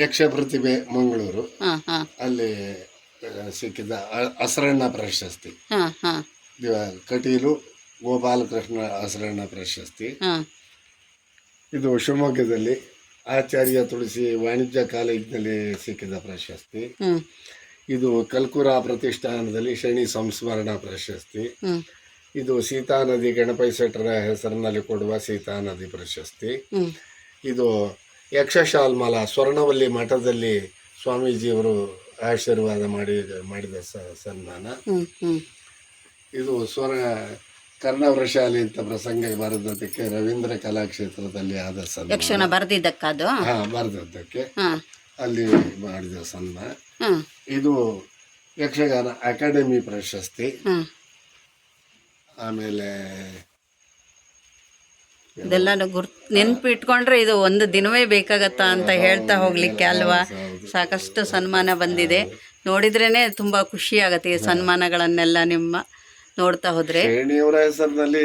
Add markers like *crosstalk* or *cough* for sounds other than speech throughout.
ಯಕ್ಷ ಪ್ರತಿಭೆ ಮಂಗಳೂರು ಅಲ್ಲಿ ಸಿಕ್ಕಿದ ಅಸರಣ್ಣ ಹಸರಣ್ಣ ಪ್ರಶಸ್ತಿ ಕಟೀಲು ಗೋಪಾಲಕೃಷ್ಣ ಅಸರಣ್ಣ ಪ್ರಶಸ್ತಿ. ಇದು ಶಿವಮೊಗ್ಗದಲ್ಲಿ ಆಚಾರ್ಯ ತುಳಸಿ ವಾಣಿಜ್ಯ ಕಾಲೇಜಿನಲ್ಲಿ ಸಿಕ್ಕಿದ ಪ್ರಶಸ್ತಿ. ಇದು ಕಲ್ಕುರ ಪ್ರತಿಷ್ಠಾನದಲ್ಲಿ ಶನಿ ಸಂಸ್ಮರಣ ಪ್ರಶಸ್ತಿ. ಇದು ಸೀತಾ ನದಿ ಗಣಪತಿ ಶೆಟ್ಟರ ಹೆಸರಿನಲ್ಲಿ ಕೊಡುವ ಸೀತಾ ನದಿ ಪ್ರಶಸ್ತಿ ಇದು ಯಕ್ಷಶಾಲ್ಮಲ ಸ್ವರ್ಣವಲ್ಲಿ ಮಠದಲ್ಲಿ ಸ್ವಾಮೀಜಿಯವರು ಆಶೀರ್ವಾದ ಮಾಡಿ ಮಾಡಿದ ಸನ್ಮಾನ. ಇದು ಸ್ವರ ಕರ್ಣವರ ಶಾಲೆ ಅಂತ ಪ್ರಸಂಗ ಬರೆದಕ್ಕೆ ರವೀಂದ್ರ ಕಲಾಕ್ಷೇತ್ರದಲ್ಲಿ ಆದ ಸನ್ಮಾನ. ಬರೆದಿದ್ದಕ್ಕದು? ಹಾ ಬರೆದದ್ದಕ್ಕೆ. ಅಲ್ಲಿ ಮಾಡಿದ ಸನ್ಮಾನ. ಇದು ಯಕ್ಷಗಾನ ಅಕಾಡೆಮಿ ಪ್ರಶಸ್ತಿ. ಆಮೇಲೆ ಇದೆಲ್ಲ ಗುರ್ ನೆನ್ಪಿಟ್ಕೊಂಡ್ರೆ ಇದು ಒಂದು ದಿನವೇ ಬೇಕಾಗತ್ತಾ ಅಂತ ಹೇಳ್ತಾ ಹೋಗ್ಲಿಕ್ಕೆ ಅಲ್ವಾ? ಸಾಕಷ್ಟು ಸನ್ಮಾನ ಬಂದಿದೆ. ನೋಡಿದ್ರೇನೆ ತುಂಬಾ ಖುಷಿ ಆಗತ್ತೆ ಈ ಸನ್ಮಾನಗಳನ್ನೆಲ್ಲ ನಿಮ್ಮ ನೋಡ್ತಾ ಹೋದ್ರೆ. ಶ್ರೇಣಿಯವರ ಹೆಸರಿನಲ್ಲಿ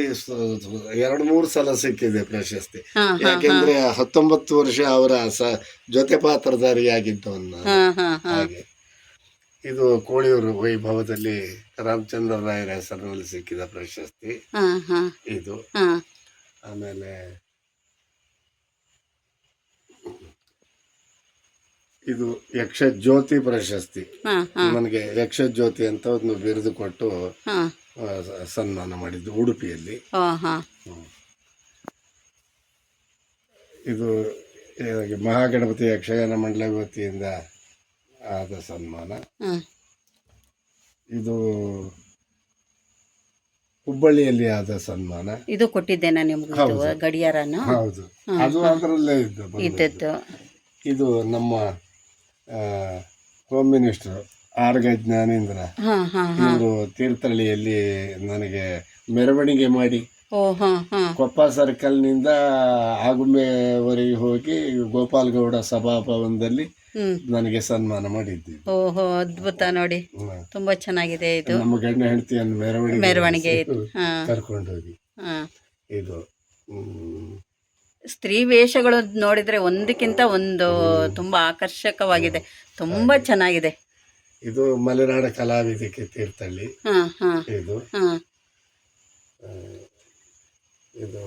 ಎರಡು ಮೂರು ಸಲ ಸಿಕ್ಕಿದೆ ಪ್ರಶಸ್ತಿ. ಯಾಕೆಂದ್ರೆ ಹತ್ತೊಂಬತ್ತು ವರ್ಷ ಅವರ ಜೊತೆ ಪಾತ್ರಧಾರಿಯಾಗಿದ್ದವನ್ನ ಹಾಗೆ. ಇದು ಕೋಳಿಯೂರು ವೈಭವದಲ್ಲಿ ರಾಮಚಂದ್ರ ರಾಯರ ಹೆಸರಿನಲ್ಲಿ ಸಿಕ್ಕಿದ ಪ್ರಶಸ್ತಿ. ಇದು. ಆಮೇಲೆ ಇದು ಯಕ್ಷ ಜ್ಯೋತಿ ಪ್ರಶಸ್ತಿ ನನಗೆ ಯಕ್ಷ ಜ್ಯೋತಿ ಅಂತ ಒಂದು ಬಿರುದು ಕೊಟ್ಟು ಸನ್ಮಾನ ಮಾಡಿದ್ದು ಉಡುಪಿಯಲ್ಲಿ. ಇದು ಮಹಾಗಣಪತಿ ಯಕ್ಷಗಾನ ಮಂಡಲ ವತಿಯಿಂದ ಆದ ಸನ್ಮಾನ. ಇದು ಹುಬ್ಬಳ್ಳಿಯಲ್ಲಿ ಆದ ಸನ್ಮಾನ. ಇದು ಕೊಟ್ಟಿದ್ದೇನೆ ನಿಮ್ಗೆ ಗಡಿಯಾರನು? ಹೌದು. ಅದು ಅದರಲ್ಲೇ ಇದ್ದು. ಇದ್ದದ್ದು. ಇದು ನಮ್ಮ ಹೋಮ್ ಮಿನಿಸ್ಟರ್ ಆರ್ ಗ ಜ್ಞಾನೇಂದ್ರ. ಇವರು ತೀರ್ಥಹಳ್ಳಿಯಲ್ಲಿ ನನಗೆ ಮೆರವಣಿಗೆ ಮಾಡಿ. ಕೊಪ್ಪ ಸರ್ಕಲ್ನಿಂದ ಆಗುಂಬೆವರೆಗೆ ಹೋಗಿ ಗೋಪಾಲ್ಗೌಡ ಸಭಾಭವನದಲ್ಲಿ ನನಗೆ ಸನ್ಮಾನ ಮಾಡಿದ್ದೀವಿ ಓಹೋ ಅದ್ಭುತ ನೋಡಿ. ತುಂಬಾ ಚೆನ್ನಾಗಿದೆ ಇದು. ನಮ್ಮ ಗಂಡ ಹೆಂಡತಿಯನ್ನು ಮೆರವಣಿಗೆ ಮೆರವಣಿಗೆ ಹಾ ಕರ್ಕೊಂಡು ಹೋಗಿ ಹಾ. ಇದು ಸ್ತ್ರೀ ವೇಷಗಳು ನೋಡಿದ್ರೆ ಒಂದಕ್ಕಿಂತ ಒಂದು ತುಂಬಾ ಆಕರ್ಷಕವಾಗಿದೆ. ತುಂಬಾ ಚೆನ್ನಾಗಿದೆ. ಇದು ಮಲೆನಾಡ ಕಲಾವಿದಕ್ಕೆ ತೀರ್ಥಹಳ್ಳಿ. ಹಾ ಇದು. ಹಾ. ಇದು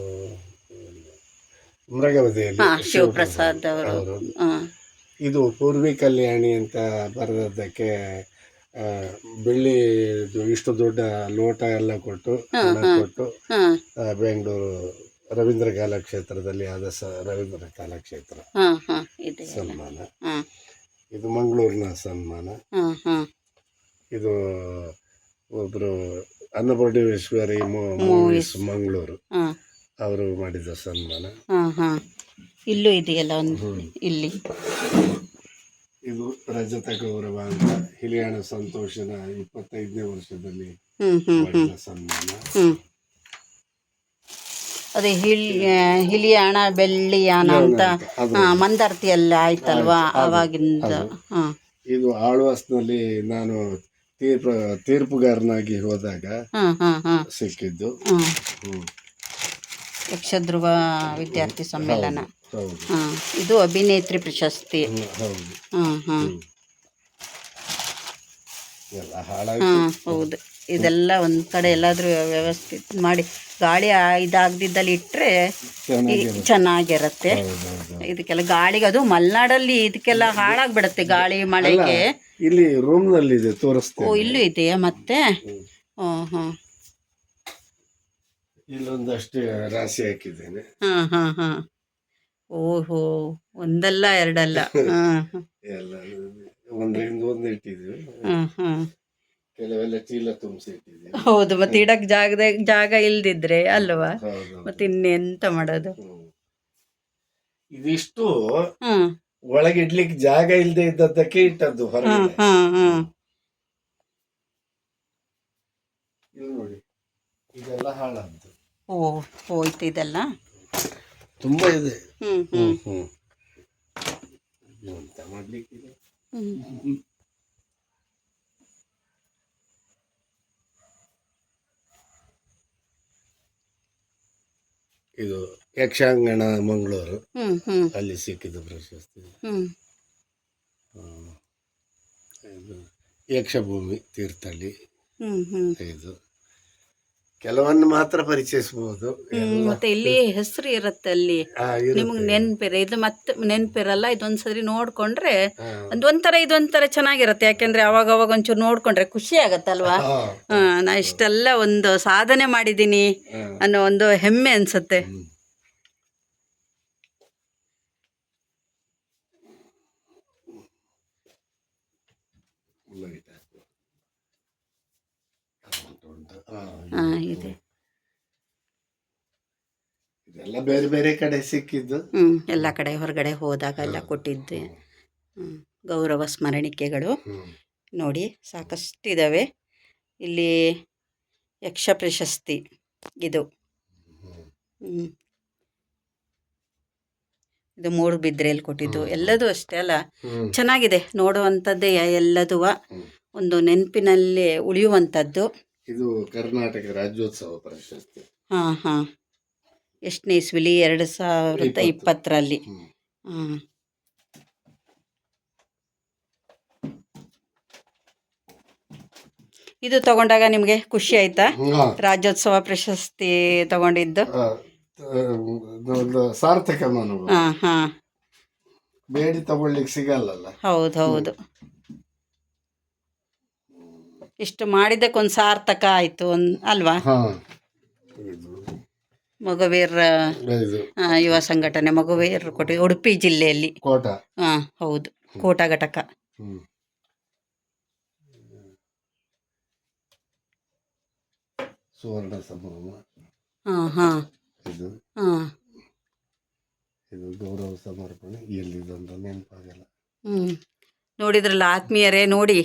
ಮೃಗವದೆಯಲ್ಲಿ ಶಿವಪ್ರಸಾದ್ ಅವರು. ಇದು ಪೂರ್ವಿ ಕಲ್ಯಾಣಿ ಅಂತ ಬರೆದದ್ದಕ್ಕೆ ಬೆಳ್ಳಿ ಇಷ್ಟು ದೊಡ್ಡ ಲೋಟ ಎಲ್ಲ ಕೊಟ್ಟು ಹಣ ಕೊಟ್ಟು ಬೆಂಗಳೂರು ರವೀಂದ್ರ ಕಾಲಕ್ಷೇತ್ರದಲ್ಲಿ ಆದ ಸ ರವೀಂದ್ರ ಕಾಲಕ್ಷೇತ್ರ. ಸನ್ಮಾನ. ಇದು ಮಂಗಳೂರಿನ ಸನ್ಮಾನ. ಇದು ಒಬ್ರು ಅನ್ನಪೂರ್ಣೇಶ್ವರಿ ಮೂವೀಸ್. ಮಂಗಳೂರು. ಅವರು ಮಾಡಿದ ಸನ್ಮಾನ. ಇಲ್ಲೂ ಇದೆಯಲ್ಲ ಒಂದು ಇಲ್ಲಿ. ಇದು ರಜತ ಗೌರವ ಅಂತ ಹಿಲಿಯಾಣ ಸಂತೋಷನ ಇಪ್ಪತ್ತೈದನೇ ವರ್ಷದಲ್ಲಿ ಮಾಡಿದ ಸನ್ಮಾನ. ಅದೇ ಹಿಲ್ ಹಿಲಿಯಾಣ ಬೆಳ್ಳಿಯಾಣ ಅಂತ. ಮಂದಾರ್ತಿಯಲ್ಲಿ ಹಾ ಮಂದಾರ್ತಿ ಎಲ್ಲ ಆಯ್ತಲ್ವಾ? ಅವಾಗಿಂದ. ಇದು ಆಳ್ವಾಸ್ನಲ್ಲಿ ನಾನು ತೀರ್ಪು ತೀರ್ಪುಗಾರನಾಗಿ ಹೋದಾಗ ಸಿಕ್ಕಿದ್ದು. ಯಕ್ಷಧ್ರುವ ವಿದ್ಯಾರ್ಥಿ ಸಮ್ಮೇಳನ. ಹಾ ಇದು ಅಭಿನೇತ್ರಿ ಪ್ರಶಸ್ತಿ. ಹೌದು. ಹಾ ಹಾ ಹಾ ಇದೆಲ್ಲ ಒಂದ್ ಕಡೆ ಎಲ್ಲಾದ್ರೂ ವ್ಯವಸ್ಥಿತ ಮಾಡಿ ಗಾಳಿ ಇದಾಗದಿದ್ದಲ್ಲಿ ಇಟ್ರೆ ಚೆನ್ನಾಗಿರುತ್ತೆ. ಇದಕ್ಕೆಲ್ಲ ಗಾಳಿಗೆ ಅದು ಮಲೆನಾಡಲ್ಲಿ ಇದಕ್ಕೆಲ್ಲ ಹಾಳಾಗ್ಬಿಡತ್ತೆ ಗಾಳಿ ಮಳೆಗೆ. ಇಲ್ಲಿ ರೂಮ್ನಲ್ಲಿ ಇದೆ ತೋರಿಸ್ತೀವಿ ಓ ಇಲ್ಲೂ ಇದೆಯಾ ಮತ್ತೆ? ಹ್ಮ್. ಹ್ಞೂ ಇಲ್ಲೊಂದಷ್ಟು ರಾಶಿ ಹಾಕಿದ್ದೇನೆ. ಹಾ ಹಾ ಹಾ. ಓಹೋ ಒಂದಲ್ಲ ಎರಡಲ್ಲ. ಹಾ ಎಲ್ಲ ಒಂದರಿಂದ ಒಂದು ಇಟ್ಟಿದ್ವಿ ಹಾ ಹಾ. ಕೆಲವೆಲ್ಲ ಚೀಲ ತುಂಬಿಸಿ ಇಟ್ಟಿದ್ವಿ ಹೌದು ಮತ್ತೆ ಇಡಕ್ ಜಾಗದ ಜಾಗ ಇಲ್ದಿದ್ರೆ ಅಲ್ವಾ? ಹೌದು ಮತ್ತೆ ಇನ್ನೆಂತ ಮಾಡೋದು? ಹ್ಮ್. ಇದಿಷ್ಟು ಒಳಗಿಡ್ಲಿಕ್ಕೆ ಒಳಗೆ ಇಡ್ಲಿಕ್ಕೆ ಜಾಗ ಇಲ್ಲದೆ ಇದ್ದದ್ದಕ್ಕೆ ಇಟ್ಟದ್ದು ಹಾ ಹೊರಗೆ ಹಾ ಹಾ ನೋಡಿ ಇದೆಲ್ಲ ಹಾಳಾದ್ದು ಓ ಹೋಯ್ತು ಇದೆಲ್ಲ ತುಂಬ ಇದೆ. ಇದು? ಯಕ್ಷಾಂಗಣ ಮಂಗಳೂರು. ಅಲ್ಲಿ ಸಿಕ್ಕಿದ ಪ್ರಶಸ್ತಿ. ಯಕ್ಷಭೂಮಿ ತೀರ್ಥಹಳ್ಳಿ. ಇದು. ಕೆಲವನ್ನು ಮಾತ್ರ ಪರಿಚಯಿಸಬಹುದು. ಹ್ಮ್, ಮತ್ತೆ ಇಲ್ಲಿ ಹೆಸರು ಇರುತ್ತೆ ಅಲ್ಲಿ. ಆ, ಇರುತ್ತೆ. ನಿಮಗೆ ನೆನ್ಪಿರ ಇದು ಮತ್ತೆ ನೆನ್ಪಿರಲ್ಲ ಇದೊಂದ್ಸರಿ ನೋಡ್ಕೊಂಡ್ರೆ ಒಂದ್ ಒಂಥರ ಇದೊಂಥರ ಚೆನ್ನಾಗಿರುತ್ತೆ. ಯಾಕೆಂದ್ರೆ ಅವಾಗ ಅವಾಗ ಒಂಚೂರು ನೋಡ್ಕೊಂಡ್ರೆ ಖುಷಿ ಆಗತ್ತಲ್ವಾ? ಹಾ, ನಾ ಇಷ್ಟೆಲ್ಲ ಒಂದು ಸಾಧನೆ ಮಾಡಿದ್ದೀನಿ ಅನ್ನೋ ಒಂದು ಹೆಮ್ಮೆ ಅನ್ಸುತ್ತೆ ಹ್ಮ್. ಲೈಟ್ ಹಾಕು. ಅಮೌಂಟ್ ಉಂಟು. ಆ, ಹಾ ಇದೆ. ಇದೆಲ್ಲ ಬೇರೆ ಬೇರೆ ಕಡೆ ಸಿಕ್ಕಿದ್ದು. ಹ್ಮ್ ಎಲ್ಲ ಕಡೆ ಹೊರಗಡೆ ಹೋದಾಗ ಎಲ್ಲ ಕೊಟ್ಟಿದ್ದೆ. ಹ್ಮ್ ಗೌರವ ಸ್ಮರಣಿಕೆಗಳು. ನೋಡಿ ಸಾಕಷ್ಟು ಇದ್ದಾವೆ ಇಲ್ಲಿ ಯಕ್ಷ ಪ್ರಶಸ್ತಿ ಇದು. ಹ್ಮ್. ಮೂರು ಇದು ಮೂಡುಬಿದ್ರೆಯಲ್ಲಿ ಕೊಟ್ಟಿದ್ದು. ಎಲ್ಲದೂ ಅಷ್ಟೇ ಅಲ್ಲ. ಚೆನ್ನಾಗಿದೆ ನೋಡುವಂಥದ್ದೇ ಎಲ್ಲದೂ ಒಂದು ನೆನಪಿನಲ್ಲಿ ಉಳಿಯುವಂಥದ್ದು. ಇದು ಕರ್ನಾಟಕ ರಾಜ್ಯೋತ್ಸವ ಪ್ರಶಸ್ತಿ. ಹಾ ಹಾ. ಎಷ್ಟನೇ ಇಸ್ವಿಲಿ? ಎರಡು ಸಾವಿರದ ಇಪ್ಪತ್ತರಲ್ಲಿ. ಹ್ಮ್. ಇದು ತಗೊಂಡಾಗ ನಿಮಗೆ ಖುಷಿ ಆಯ್ತಾ? ರಾಜ್ಯೋತ್ಸವ ಪ್ರಶಸ್ತಿ ತಗೊಂಡಿದ್ದು? ಸಾರ್ಥಕ ಅನುಭವ ಹಾಂ ಹಾಂ. ಬೇಡಿ ತಗೊಳ್ಲಿಕ್ಕೆ ಸಿಗಲ್ಲಲ್ಲ. ಹೌದು ಹೌದು. ಇಷ್ಟು ಮಾಡಿದ್ದಕ್ಕೊಂದು ಸಾರ್ಥಕ ಆಯ್ತು ಒಂದ್ ಅಲ್ವಾ? ಮಗುವೀರ ಆ, ಯುವ ಸಂಘಟನೆ ಮಗುವೀರ್ ಕೋಟೆ ಉಡುಪಿ ಜಿಲ್ಲೆಯಲ್ಲಿ. ಕೋಟ. ಹಾ ಹೌದು. ಕೋಟ ಘಟಕ. ಹ್ಮ್. ಸುವರ್ಣ ಸಂಭ್ರಮ ಹಾ ಹಾಂ. ಇದು. ಹಾಂ. ಇದು ಗೌರವ ಸಮರ್ಪಣೆ. ಎಲ್ಲಿದಂತ ನೆನಪಾಗಲ್ಲ. ಹ್ಞೂ ನೋಡಿದ್ರಲ್ಲ ಆತ್ಮೀಯರೇ ನೋಡಿ.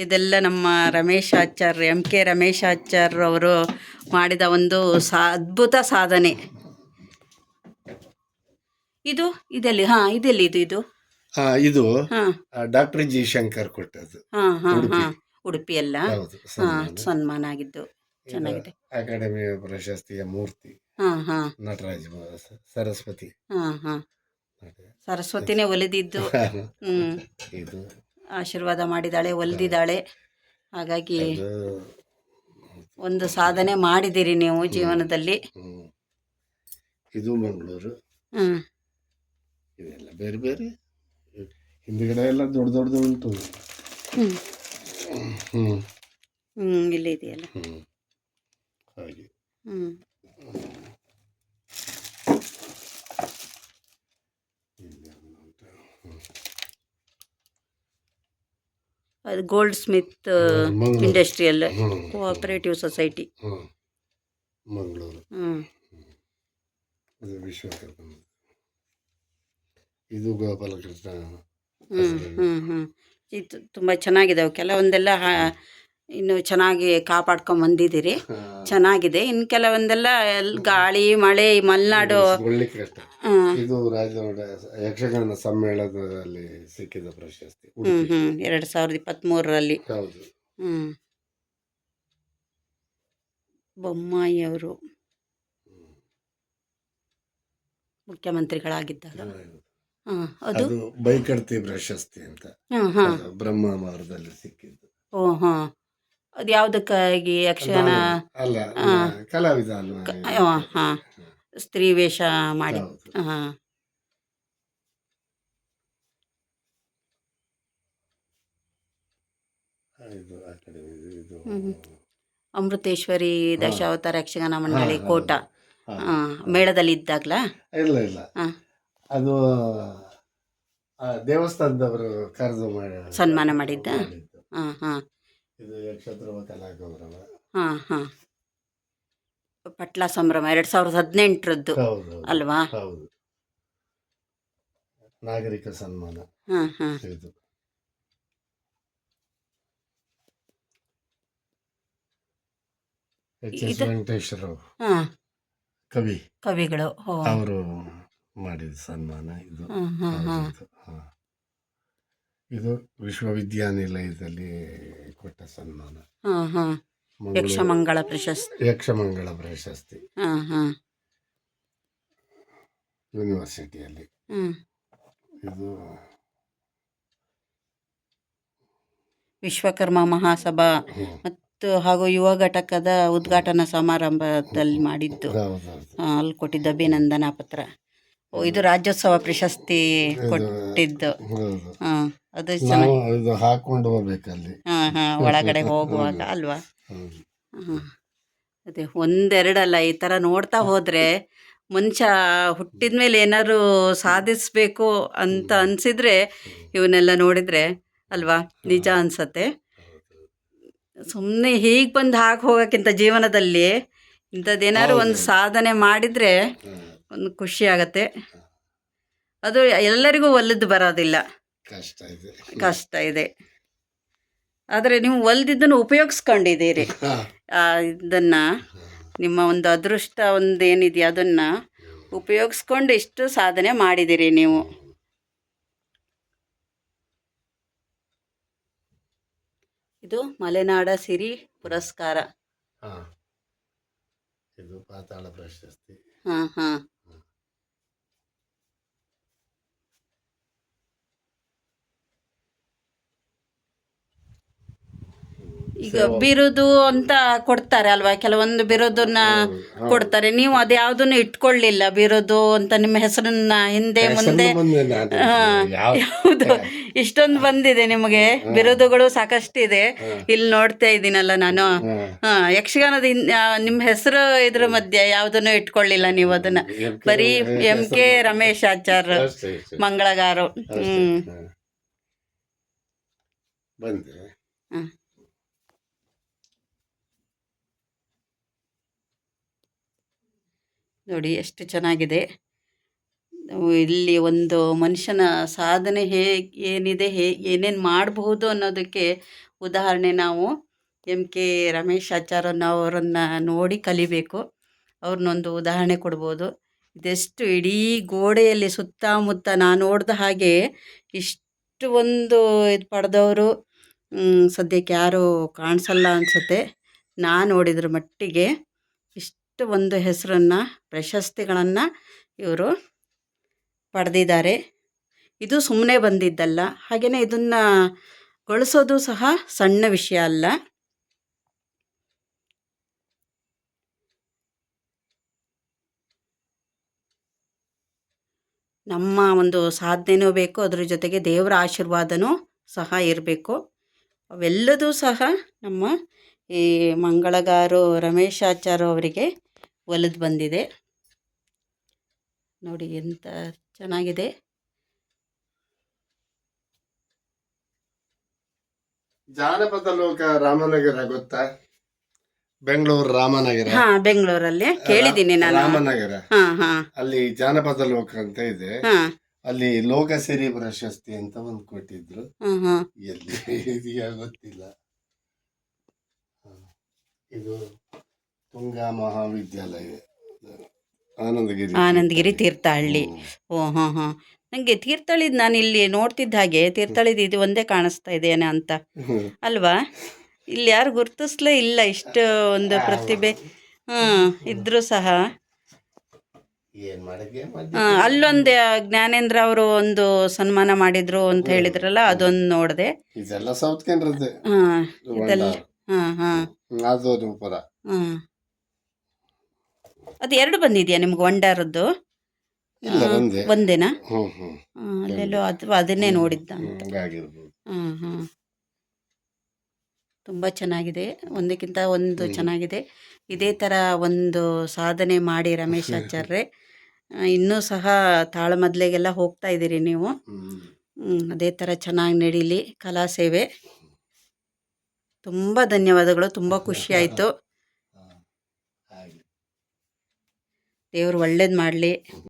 ಇದೆಲ್ಲ ನಮ್ಮ ರಮೇಶ್ ಆಚಾರ್ ಎಂ ಕೆ ರಮೇಶ್ ಆಚಾರ್ ಅವರು ಮಾಡಿದ ಒಂದು ಸಾ ಅದ್ಭುತ ಸಾಧನೆ. ಇದು ಇದೆಲ್ಲಿ? ಹಾ ಇದೆಲ್ಲಿ ಇದು ಇದು? ಆ, ಇದು ಹಾಂ. Doctor G. ಶಂಕರ್ ಕೊಟ್ಟದ್ದು. ಹಾಂ ಹಾಂ ಉಡುಪಿ. ಎಲ್ಲ ಉಡುಪಿಯಲ್ಲ ಹೌದು ಹಾಂ ಸನ್ಮಾನ. ಸನ್ಮಾನ ಆಗಿದ್ದು. ಇದು ಚೆನ್ನಾಗಿದೆ. ಅಕಾಡೆಮಿ ಪ್ರಶಸ್ತಿಯ ಮೂರ್ತಿ. ಹಾಂ ಹಾಂ. ನಟರಾಜ್ ಸರಸ್ವತಿ. ಹಾಂ ಹಾಂ. ನಟ- ಸರಸ್ವತಿನೇ ಒಲಿದಿದ್ದು. ಹ್ಞೂ ಇದು ಆಶೀರ್ವಾದ ಮಾಡಿದಾಳೆ ಒಲಿದಿದ್ದಾಳೆ. ಹಾಗಾಗಿ ಒಂದು ಸಾಧನೆ ಮಾಡಿದ್ದೀರಿ ನೀವು ಜೀವನದಲ್ಲಿ. ಇದು ಮಂಗಳೂರು. ಹ್ಮ್. ಇದೆಲ್ಲ ಬೇರೆ ಬೇರೆ. ಹಿಂದ್ಗಡೆ ಎಲ್ಲ ದೊಡ್ಡ ದೊಡ್ಡದು ಉಂಟು. ಹ್ಮ್. ಹ್ಮ್. ಹ್ಮ್ ಇಲ್ಲಿ ಇದೆಯಲ್ಲ. ಹ್ಮ್. ಹಾಗೆ. ಹ್ಮ್ ಇಲ್ಲಿ ಒಂದು ಉಂಟು. ಹ್ಮ್. ಅದು goldsmith industrial. Cooperative society. Mangaluru. ಹ್ಞೂ ಇದು ವಿಶ್ವಕರ್ಮ. ಇದು ಗೋಪಾಲಕೃಷ್ಣ ಹ್ಞೂ ಹ್ಮ್ ಹ್ಮ್. ಇದು ತುಂಬ ಚೆನ್ನಾಗಿದಾವೆ ಕೆಲವೊಂದೆಲ್ಲ ಇನ್ನು ಚೆನ್ನಾಗಿ ಕಾಪಾಡ್ಕೊಂಡ್ ಬಂದಿದ್ದೀರಿ. ಚೆನ್ನಾಗಿದೆ. ಇನ್ನು ಕೆಲವೊಂದೆಲ್ಲ ಗಾಳಿ ಮಳೆ ಈ ಮಲೆನಾಡು ಕಷ್ಟ. ಇದು ರಾಜ ಯಕ್ಷಗಾನ ಸಮ್ಮೇಳನದಲ್ಲಿ ಸಿಕ್ಕಿದ ಪ್ರಶಸ್ತಿ. ಹ್ಞೂ ಹ್ಞೂ ಎರಡು ಸಾವಿರದ ಇಪ್ಪತ್ತ್ಮೂರರಲ್ಲಿ ಹೌದು. ಬೊಮ್ಮಾಯಿ ಅವರು ಮುಖ್ಯಮಂತ್ರಿಗಳಾಗಿದ್ದಾಗ. ಹಾಂ ಅದು? ಅದು ಬೈಕಡ್ತಿ ಪ್ರಶಸ್ತಿ ಅಂತ. ಹಾಂ ಹಾಂ. ಅದು ಬ್ರಹ್ಮಾವರದಲ್ಲಿ ಸಿಕ್ಕಿದ್ದು. ಓ ಹಾಂ. ಅದು ಯಾವುದಕ್ಕಾಗಿ ಯಕ್ಷಗಾನ ಅಲ್ಲ. ಕಲಾವಿದ ಅಲ್ವಾ? ಹಾಂ. ಸ್ತ್ರೀ ವೇಷ ಮಾಡಿ. ಹಾಂ. ಅಮೃತೇಶ್ವರಿ ದಶಾವತಾರ ಯಕ್ಷಗಾನ ಮಂಡಳಿ ಕೋಟ. ಮೇಳದಲ್ಲಿ ಇದ್ದಾಗ್ಲಾ? ಇಲ್ಲ ಇಲ್ಲ. ಅದು ದೇವಸ್ಥಾನದವರು ಕರೆದು ಸನ್ಮಾನ ಮಾಡಿದ್ದ? ಹಾಂ ಹಾಂ. ಇದು ಯಕ್ಷಧ್ರುವ ಕಲಾಗೌರವ ಹಾಂ ಹಾಂ. ಪಟ್ಲ ಸಂಭ್ರಮ ಎರಡು ಸಾವಿರದ ಹದಿನೆಂಟರದ್ದು ಹೌದು ಅಲ್ವಾ? ಹೌದು. ನಾಗರಿಕ ಸನ್ಮಾನ. ಹಾಂ ಹಾಂ. ಇದು. ಎಚ್ ಎಸ್ ಇದು- ವೆಂಕಟೇಶ್ವರ ಹಾಂ. ಕವಿ. ಕವಿಗಳು ಅವರು ಮಾಡಿದ ಸನ್ಮಾನ ಇದು. ಹಾಂ ಹಾಂ ಹಾಂ. ಹೌದು, ಹಾ. ಇದು ವಿಶ್ವವಿದ್ಯಾನಿಲಯದಲ್ಲಿ ಕೊಟ್ಟ ಸನ್ಮಾನ. ಹಾಂ ಹಾಂ. ಯಕ್ಷಮಂಗಳ ಪ್ರಶಸ್ತಿ. ಯಕ್ಷಮಂಗಳ ಪ್ರಶಸ್ತಿ. ಹಾಂ ಹಾಂ. ಯೂನಿವರ್ಸಿಟಿಯಲ್ಲಿ ಇದು ವಿಶ್ವಕರ್ಮ ಮಹಾಸಭಾ ಮತ್ತು ಹಾಗೂ ಯುವ ಘಟಕದ ಉದ್ಘಾಟನಾ ಸಮಾರಂಭದಲ್ಲಿ ಮಾಡಿದ್ದು. ಆ, ಅಲ್ಲಿ ಕೊಟ್ಟಿದ್ದ ಅಭಿನಂದನಾ ಪತ್ರ. ಇದು ರಾಜ್ಯೋತ್ಸವ ಪ್ರಶಸ್ತಿ ಕೊಟ್ಟಿದ್ದು. ಹಾಂ ಅದು ಚೆನ್ನಾಗಿ ಇದು ಹಾಕೊಂಡು ಹೋಗ್ಬೇಕಲ್ಲಿ. ಹಾಂ ಹಾಂ ಒಳಗಡೆ ಹೋಗುವಾಗ ಅಲ್ವಾ? ಹಾಂ ಅದೇ ಒಂದೆರಡಲ್ಲ ಈ ಥರ ನೋಡ್ತಾ ಹೋದ್ರೆ ಮುಂಚೆ ಹುಟ್ಟಿದ ಮೇಲೆ ಏನಾದ್ರು ಸಾಧಿಸಬೇಕು ಅಂತ ಅನ್ಸಿದ್ರೆ ಇವನ್ನೆಲ್ಲ ನೋಡಿದ್ರೆ ಅಲ್ವಾ? ನಿಜ ಅನ್ಸತ್ತೆ. ಸುಮ್ಮನೆ ಹೀಗೆ ಬಂದು ಹಾಕಿ ಹೋಗೋಕ್ಕಿಂತ ಜೀವನದಲ್ಲಿ ಇಂಥದ್ದೇನಾದ್ರು ಒಂದು ಸಾಧನೆ ಮಾಡಿದರೆ. ಒಂದು ಖುಷಿ ಆಗತ್ತೆ. ಅದು ಎಲ್ಲರಿಗೂ ಒಲಿದು ಬರೋದಿಲ್ಲ. ಕಷ್ಟ ಇದೆ. ಕಷ್ಟ ಇದೆ. ಆದರೆ ನೀವು ಒಲ್ದಿದ್ದನ್ನು ಉಪಯೋಗಿಸ್ಕೊಂಡಿದ್ದೀರಿ. ಇದನ್ನ ನಿಮ್ಮ ಒಂದು ಅದೃಷ್ಟ ಒಂದು ಏನಿದೆಯಾ ಅದನ್ನು ಉಪಯೋಗಿಸ್ಕೊಂಡು ಇಷ್ಟು ಸಾಧನೆ ಮಾಡಿದ್ದೀರಿ ನೀವು. ಇದು ಮಲೆನಾಡ ಸಿರಿ ಪುರಸ್ಕಾರ. ಇದು ಪಾತಾಳ ಪ್ರಶಸ್ತಿ. ಹಾಂ ಹಾಂ. ಈಗ ಬಿರುದು ಅಂತ ಕೊಡ್ತಾರೆ ಅಲ್ವಾ? ಕೆಲವೊಂದು ಬಿರುದನ್ನ ಕೊಡ್ತಾರೆ. ನೀವು ಅದ್ಯಾವುದನ್ನು ಇಟ್ಕೊಳ್ಳಿಲ್ಲ ಬಿರುದು ಅಂತ ನಿಮ್ಮ ಹೆಸರನ್ನ ಹಿಂದೆ ಮುಂದೆ ಹೆಸರು ಬಂದೆ ನಾನು. ಯಾವ ಹೌದು ಇಷ್ಟೊಂದು ಬಂದಿದೆ ನಿಮಗೆ. ಬಿರುದುಗಳು ಸಾಕಷ್ಟಿದೆ. ಇಲ್ಲಿ ನೋಡ್ತಾ ಇದ್ದೀನಲ್ಲ ನಾನು. ಹಾ. ಯಕ್ಷಗಾನದ ನಿಮ್ಮ ಹೆಸರು ಇದ್ರ ಮಧ್ಯೆ ಯಾವ್ದನ್ನು ಇಟ್ಕೊಳ್ಳಿಲ್ಲ ನೀವು ಅದನ್ನ? ಬರೀ ಎಂ ಕೆ ರಮೇಶ್ ಆಚಾರ್ ಅಷ್ಟೇ, ಅಷ್ಟೇ. ಮಂಗಳಗಾರು. ಹ್ಮ್ ಹಾ. ಬಂದೆ ಹ್ಮ್. ನೋಡಿ ಎಷ್ಟು ಚೆನ್ನಾಗಿದೆ. ಇಲ್ಲಿ ಒಂದು ಮನುಷ್ಯನ ಸಾಧನೆ ಹೇಗೆ ಏನಿದೆ, ಹೇ, ಏನೇನು ಮಾಡಬಹುದು ಅನ್ನೋದಕ್ಕೆ ಉದಾಹರಣೆ ನಾವು ಎಂ ಕೆ ರಮೇಶ್ ಆಚಾರ್ಯನವರನ್ನು ನೋಡಿ ಕಲಿಬೇಕು. ಅವ್ರನ್ನೊಂದು ಉದಾಹರಣೆ ಕೊಡ್ಬೋದು. ಇದೆಷ್ಟು ಇಡೀ ಗೋಡೆಯಲ್ಲಿ ಸುತ್ತಮುತ್ತ ನಾನು ನೋಡಿದ ಹಾಗೆ ಇಷ್ಟು ಒಂದು ಇದು ಪಡೆದವರು ಸದ್ಯಕ್ಕೆ ಯಾರೂ ಕಾಣಿಸಲ್ಲ ಅನಿಸುತ್ತೆ. ನಾನು ನೋಡಿದ್ರ ಮಟ್ಟಿಗೆ ಒಂದು ಹೆಸರನ್ನು, ಪ್ರಶಸ್ತಿಗಳನ್ನು ಇವರು ಪಡೆದಿದ್ದಾರೆ. ಇದು ಸುಮ್ಮನೆ ಬಂದಿದ್ದಲ್ಲ ಹಾಗೆಯೇ ಇದನ್ನು ಗಳಿಸೋದು ಸಹ ಸಣ್ಣ ವಿಷಯ ಅಲ್ಲ. ನಮ್ಮ ಒಂದು ಸಾಧನೆನೂ ಬೇಕು, ಅದ್ರ ಜೊತೆಗೆ ದೇವರ ಆಶೀರ್ವಾದನೂ ಸಹ ಇರಬೇಕು. ಅವೆಲ್ಲದೂ ಸಹ ನಮ್ಮ ಈ ಮಂಗಳಗಾರು ರಮೇಶಾಚಾರ್ಯ ಅವರಿಗೆ ಒಲಿದು ಬಂದಿದೆ. ನೋಡಿ ಎಂತ ಚೆನ್ನಾಗಿದೆ. ಜಾನಪದ ಲೋಕ ರಾಮನಗರ ಗೊತ್ತಾ? ಬೆಂಗಳೂರು ರಾಮನಗರ. ಹಾ ಬೆಂಗಳೂರಲ್ಲಿ ಕೇಳಿದ್ದೀನಿ ನಾನು. ರಾಮನಗರ. ಅಲ್ಲಿ ಜಾನಪದ ಲೋಕ ಅಂತ ಇದೆ. ಅಲ್ಲಿ ಅಲ್ಲಿ ಲೋಕಸಿರಿ ಪ್ರಶಸ್ತಿ ಅಂತ ಒಂದು ಕೊಟ್ಟಿದ್ರು. ಎಲ್ಲಿ *laughs* ಇದೆಯಾ ಗೊತ್ತಿಲ್ಲ. ಇದು ತುಂಗಾ ಮಹಾವಿದ್ಯಾಲಯ ಆನಂದಗಿರಿ ಆನಂದಗಿರಿ ತೀರ್ಥಹಳ್ಳಿ. ಓ ಹಾಂ ಹಾಂ. ನನಗೆ ತೀರ್ಥಹಳ್ಳಿದು ನಾನು ಇಲ್ಲಿ ನೋಡ್ತಿದ್ದ ಹಾಗೆ ತೀರ್ಥಹಳ್ಳಿದು ಇದು ಒಂದೇ ಕಾಣಿಸ್ತಾ ಇದೆಯೇನೋ ಅಂತ. *laughs* ಅಲ್ವಾ? ಇಲ್ಲಿ ಯಾರು ಗುರ್ತಿಸ್ಲೇ ಇಲ್ಲ ಇಷ್ಟು ಒಂದು ಪ್ರತಿಭೆ. ಹಾಂ ಇದ್ರೂ ಸಹ. ಅಲ್ಲೊಂದು ಜ್ಞಾನೇಂದ್ರ ಅವರು ಒಂದು ಸನ್ಮಾನ ಮಾಡಿದ್ರು ಅಂತ ಹೇಳಿದ್ರಲ್ಲ ಅದೊಂದು ನೋಡಿದೆ. ಇದೆಲ್ಲ ಸೌತ್ ಕೇಂದ್ರದ್ದೇ. ಹಾಂ ಇದೆಲ್ಲ ಹಾಂ ಹಾಂ. ಅದು ಎರಡು ಬಂದಿದೆಯಾ ನಿಮ್ಗೆ ವಂಡರದ್ದು ಇಲ್ಲ ಒಂದೇ. ಒಂದೇನಾ? ಅಲ್ಲೆಲ್ಲೋ ಅದು ಅದನ್ನೇ ನೋಡಿದ್ದ ಅಂತ ಹಾಂ ಹಾಂ ತುಂಬ ಚೆನ್ನಾಗಿದೆ. ಒಂದಕ್ಕಿಂತ ಒಂದು ಚೆನ್ನಾಗಿದೆ. ಇದೇ ಥರ ಒಂದು ಸಾಧನೆ ಮಾಡಿ ರಮೇಶ್ *laughs* ಆಚಾರ್ರೆ. ಇನ್ನೂ ಸಹ ತಾಳಮದ್ಲೆಗೆಲ್ಲ ಹೋಗ್ತಾ ಇದ್ದೀರಿ ನೀವು. ಅದೇ ಥರ ಚೆನ್ನಾಗಿ ನಡೀಲಿ. ಕಲಾ ಸೇವೆ. ತುಂಬ ಧನ್ಯವಾದಗಳು. ತುಂಬ ಖುಷಿಯಾಯಿತು *laughs* ಹಾಗೆ ದೇವರು ಒಳ್ಳೇದು ಮಾಡಲಿ.